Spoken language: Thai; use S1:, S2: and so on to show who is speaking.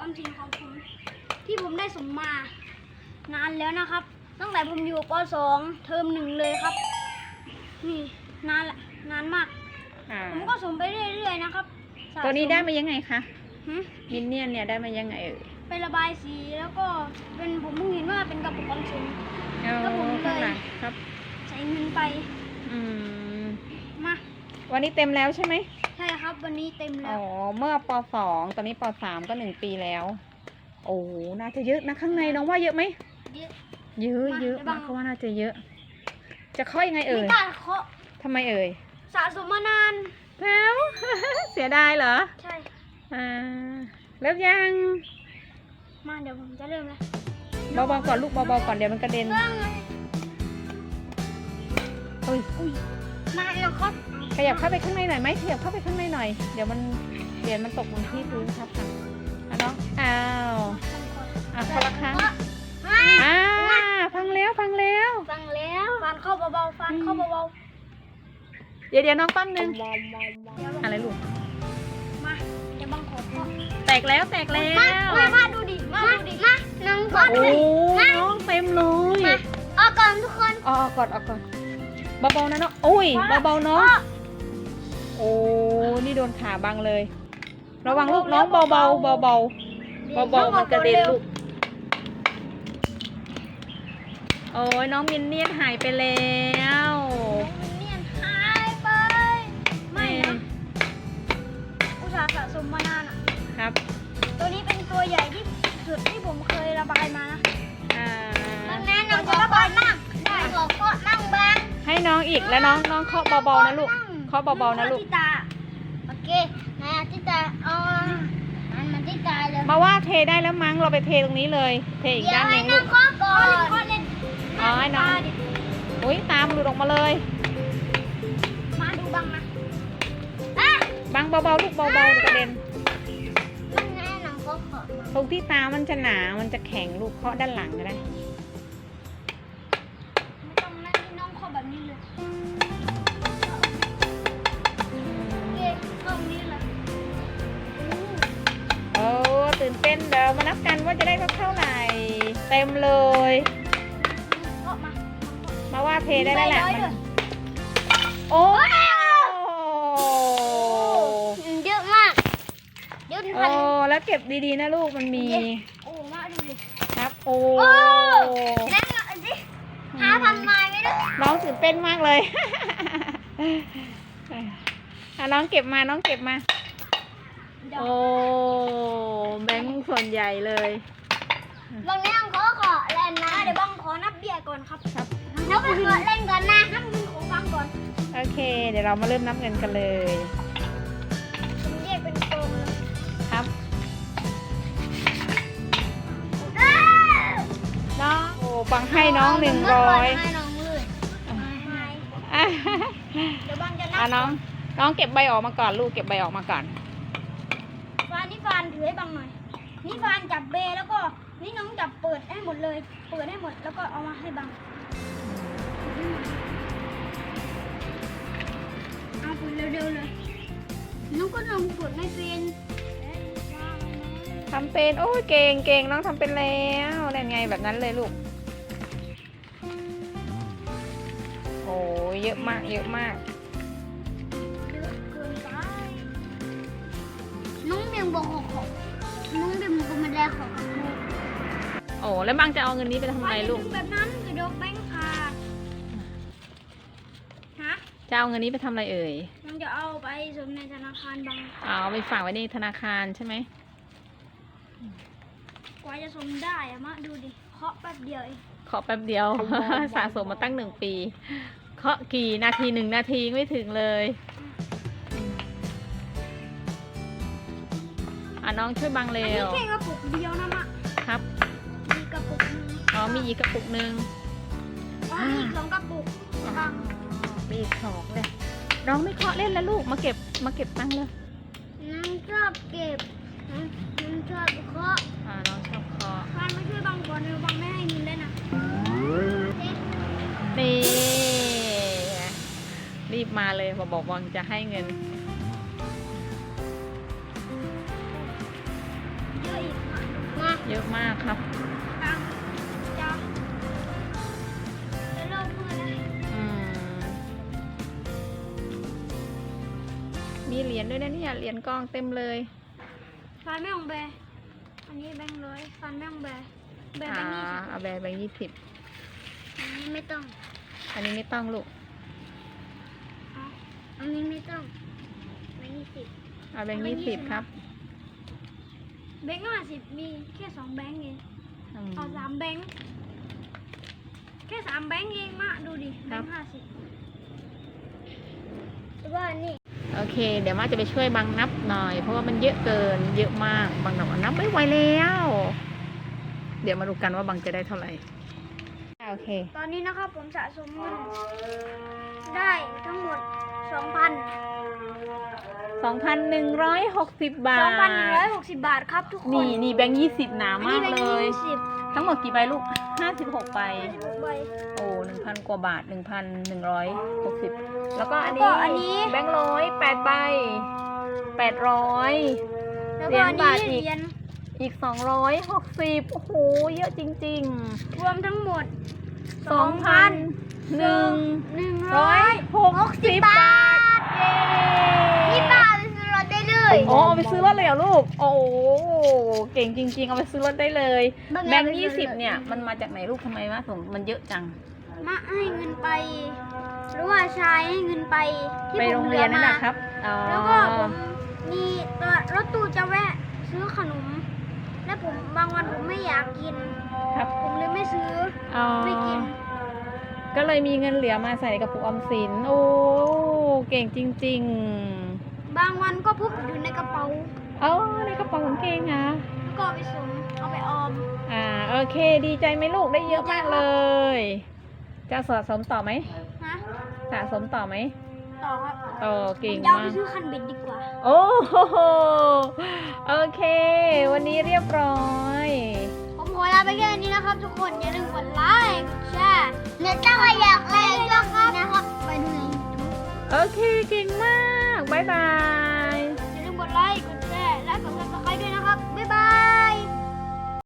S1: ออมสินของผมที่ผมได้สมมานานแล้วนะครับ ตั้งแต่ผมอยู่ป .2 เทอมหนึ่งเลยครับ นี่นานละนานมาก
S2: อ่า
S1: ผมก็สมไปเรื่อยๆนะครับสะส
S2: ตัวนี้ได้มายังไงคะ
S1: หึ
S2: มินเนี่ยนเนี่ยได้มายังไงเอ่ย
S1: ไประบายสีแล้วก็เป็นผมเพิ่งเห็นว่าเป็นกระปุกออมสิน
S2: เอา
S1: แล้วผมเลย
S2: ข้างหลังครับ
S1: ใส่เงินไป
S2: อืม
S1: มา
S2: วันนี้เต็มแล้วใช่ไหม
S1: ใช่ครับวันนี้เต็มแล้
S2: อ๋
S1: ว
S2: อเมื่อปสองตอนนี้ปสามก็หนึ่งปีแล้ว โอ้น่าจะเยอะนะข้างในน้องว่าเยอะไหม
S1: เยอะ
S2: เยอะ
S1: มา
S2: เยอะ
S1: เดี๋ยวบั
S2: มางเขาว่าน่าจะเยอะ จะเคาะยังไงเอ่
S1: ไม่
S2: ย
S1: กล้าเคาะ
S2: ทำไมเอ่ย
S1: สะสมมานาน
S2: แล้ว เสียดายเหรอ
S1: ใช่
S2: อ่าเริ่มยัง
S1: มาเดี๋ยวผมจะเริ่มแล้ว
S2: เบาๆก่อนลูกเบาๆก่อนเดี๋ยวมันกระเด็น
S1: เริ่มเลย
S2: เฮ้ย
S1: มาแล้วครับ
S2: ขยับเข้าไปข้างในหน่อยไหมขยับเข้าไปข้างในหน่อย เดี๋ยวมันเหรียญมันตกบนที่พื้นครับค่ะอะน้องอ้าวอะคนละครั้งอ่าฟังแล้วฟังแล้ว
S1: ฟังแล้วฟันเข้าเบาๆฟันเข้าเบา
S2: เดี๋ยวเดี๋ยวน้องแปั้มห
S1: ๆ
S2: นึ่ง
S1: เดี๋ยว
S2: อะไรลูก
S1: มาเดี๋ยวบังขอเคาะ
S2: แตกแล้วแตกแล้ว
S1: มามามาดูดิมาดูดิมาน้องก่อน
S2: โอ้น้องเต็มเลย
S1: เอาก่อนทุกคน
S2: เอาเอาก่อนเอาก่อน เบาๆนะเนาะโอ้ยเบาๆเนาะโอ้นี่โดนขาบังเลย ระวังลูกน้องเบาๆเบาๆเบาๆเบาๆมันกระเด็นลูกโอ้ยน้องมินเนี่ยนหายไปแล้ว
S1: เนียนหายไป ไม่นะอุตส่าห์สะสมมานานอะ
S2: ครับ
S1: ตัวนี้เป็นตัวใหญ่ที่สุดที่ผมเคยระบายมานะ
S2: อ่า
S1: ดังนั้นเราจะระบายมาก น้
S2: องอีกแล้วน้องน้องเคาะเบาๆนะลูกเคาะเบาๆนะลูก
S1: ที่ตาโอเคมาที่ตาเอามันมันที่ตาเลย
S2: มาว่าเทได้แล้วมั้งเราไปเทตรงนี้เลย เทอีกด้านหนึ่งลูก
S1: เคาะก่อนเคาะเล่น
S2: อ๋อให้น้องอุ้ยตามหลุดออกมาเลย
S1: มาดูบ้างนะอะ
S2: บังเบาๆลูกเบาๆเดี๋ยวกระเด็น
S1: มันแน่นอนก็ขอมา
S2: ตรงที่ตามันจะหนา มันจะแข็งลูกเคาะด้านหลังก็ได้
S1: ต็
S2: มเลย
S1: เคาะมา
S2: มาว่าเทได้แล้วแหละ
S1: ใบร้อย
S2: มัน
S1: ด้วย
S2: โอ้
S1: เยอะมากเยอะถึง
S2: โอ้
S1: พัน
S2: แล้วเก็บดีๆนะลูกมันมี
S1: โอ้มาดูดิ
S2: ครับโอ้
S1: โอ้เล่นหน่อยสิหาพันไม้ไม่ได้
S2: น้องตื่นเต้นมากเลยอะน้องเก็บมาน้องเก็บมา
S1: เดี๋ยว
S2: โอ้แบงค์ส่วนใหญ่เลย
S1: บางนี้ต้องขอขอเล่นนะเดี๋ยวบังขอนับเบียร์ก่อนครับ
S2: ครับ
S1: นับไปขอเล่นก่อนนะนับเงินของบังก่อน
S2: โอเค เดี๋ยวเรามาเริ่มนับเงินกันเลย
S1: ผมแยกเป็นกองเลย
S2: ครับ
S1: อ้าว
S2: น้องโอ้ฟังให้น้องหนึ่งร้อย
S1: ให้น้องเลยให้
S2: อะ
S1: เดี๋ยวบังจะนั
S2: อะน้อง น้องเก็บใบออกมาก่อนลูกเก็บใบออกมาก่อน
S1: ฟานนี่ฟานถือให้บังหน่อย นี่ฟานจับเบแล้วก็นี่น้องจับเปิดให้หมดเลย เปิดให้หมดแล้วก็เอามาให้บังเอาเปิดเร็วๆเลยน้องก็ลองเปิดไม่เป็น
S2: ทำเป็นโอ้ยเก่งเก่งน้องทำเป็นแล้วนั่นไงแบบนั้นเลยลูก โอ้ยเยอะมากเยอะมาก
S1: ยงก็ไม่ได้ขอกับครู
S2: โอ้แล้วบังจะเอาเงินนี้ไปทำอะไรลูก
S1: แบบนั้นคือดอกแบงค์ขาดฮะ
S2: จะเอาเงินนี้ไปทำอะไรเอ่ย
S1: น้องจะเอาไปสมในธนาคารบาง
S2: เอาไปฝากไว้ในธนาคารใช่ไหม
S1: กว่าจะสมได้อะมะดูดิเคาะแป๊บเดียวเอง
S2: เคาะแป๊บเดียว สะสมมาตั้งหนึ่งปี เคาะกี่นาทีหนึ่งนาทีไม่ถึงเลย อะน้องช่วยบัง
S1: อัน
S2: เร็
S1: นี้
S2: ว
S1: แค่กระปุกเดียวนะมะ
S2: ครับ
S1: มีกระปุกหนึง
S2: อ๋อ มีอีกกระปุกหนึ่ง
S1: อ๋อมีอีกสองกระปุกบาง
S2: มีอีกสองเลย น้องไม่เคาะเล่นแล้วลูก มาเก็บ มาเก็บตังค์เลย
S1: น้องชอบเก็บน้องน้องชอบเคาะ
S2: อ่า น้องชอบเคาะ
S1: ฟานมาช่วยบางก่อนเร็วบางไม่ให้เงินได้นะเอ๊ะ
S2: นี่ รีบมาเลยมาบอกวังจะให้เงิน
S1: มะ
S2: เยอะมากครับ
S1: ตังค์จะจะเริ่มมือแล้ว
S2: อืมมีเหรียญด้วยนะเนี่ยเหรียญกองเต็มเลย
S1: ฟันแม่ของแบร์อันนี้แบงค์ร้อยฟันแม่ของแบร์แบร์แบ
S2: อ่าง
S1: ค์ยี่สิบ
S2: เอาแบงค์แบงค์ยี่สิบ
S1: อันนี้ไม่ต้อง
S2: อันนี้ไม่ต้องลูก
S1: เอาอันนี้ไม่ต้องแบงค์ยี่สิบ
S2: เอาแบงค์
S1: เอาแบ
S2: ยี่
S1: งค์
S2: สิบ
S1: 20
S2: ครับ
S1: แบงค์ห้าสิบมีแค่สองแบงค์เอง
S2: อืม
S1: เอาสามแบงค์แค่สามแบงค์เองมาดูดิแบ
S2: ครับ
S1: งค์ห้าสิบแต่ว่านี่
S2: โอเค เดี๋ยวมาจะไปช่วยบังนับหน่อย เพราะว่ามันเยอะเกินเยอะมากบังนับนับไม่ไหวแล้ว เดี๋ยวมาดูกันว่าบังจะได้เท่าไหร่โอเค
S1: ตอนนี้นะครับผมสะสมเงินได้ทั้งหมดสองพัน
S2: 2,160 บา
S1: ส
S2: ท
S1: องพันหนึ่งร้อยหกสิบบาทครับทุกคน
S2: นี่นี่แบงค์ยี่สิบหนา
S1: อัน
S2: มา
S1: นี้
S2: ก
S1: แบง
S2: เล
S1: ค์
S2: ย
S1: ยี่สิบ
S2: ทั้งหมดกี่ใบลูก 56ใบ
S1: ห้าสิบหกใบ
S2: โอ้หนึ่งพันกว่าบาทหนึ่งพันหนึ่งร้อยหกสิบแล้วก็อัน
S1: แล้ว
S2: นี้
S1: ก็อันนี้
S2: แบงค์ร้อยแปดใบแปดร้อย
S1: แล้ว
S2: เหรี
S1: ก็
S2: ยญ
S1: อัน
S2: บา
S1: นี้
S2: ทอีก
S1: เหรียญ
S2: อีกสองร้อยหกสิบโอ้โห เยอะจริง
S1: รวมทั้งหมด
S2: ๆสองพันหนึ่ง
S1: หนึ่ง
S2: ร้
S1: ร้
S2: อ
S1: อยย
S2: หกสิบบาท เย้
S1: นี่ป้าไปซื้อรถได้ เลย
S2: โอ้เอาไปซื้อรถเลยเหรอลูก โอ้โหเก่งจริง ๆ เอาไปซื้อรถได้เลย แบงค์ยี่สิบเนี่ยมันมาจากไหนลูกทำไมวะสมมันเยอะจัง
S1: มาให้เงินไป หรือว่าชายให้เงินไปที่
S2: ไป
S1: ผม
S2: โรง
S1: เห
S2: เรี
S1: ลื
S2: ย
S1: อน
S2: นั่น
S1: มา
S2: นะครับอ๋อ
S1: แล้วก็ผมมีรถตู้จะแวะซื้อขนม และผมบางวันผมไม่อยากกิน
S2: ครับ
S1: ผมเลยไม่ซื้อ
S2: อ๋อ
S1: ไม่กิน
S2: ก็เลยมีเงินเหลือมาใส่กระปุกออมสิน โอ้เก่งจริง
S1: บางวันก็พุบอยู่ในกระเป๋า
S2: ๆเอาในกระเป๋ากางเกงอะ
S1: แล้วก็เอาไปสมเอาไปออม
S2: อ่าโอเค ดีใจไหมลูกได้เยอะมากเลย จะสะสมต่อไหม
S1: นะ
S2: สะสมต่อไหม
S1: ต่อครับ
S2: โอ้เก่ง
S1: ผมจะเอา
S2: มา
S1: ไป
S2: ก
S1: ซื้อคันเบ็ดดีกว่า
S2: โอ้โหโอเค วันนี้เรียบร้อย
S1: ผมขอลาไปแค่นี้นะครับทุกคน อย่าลืมกดไลค์กดแชร์เนื้อจ้าอยากเล่นด้วยนะครับ ไปดูใน YouTube
S2: โอเค เก่งมาก บ๊ายบาย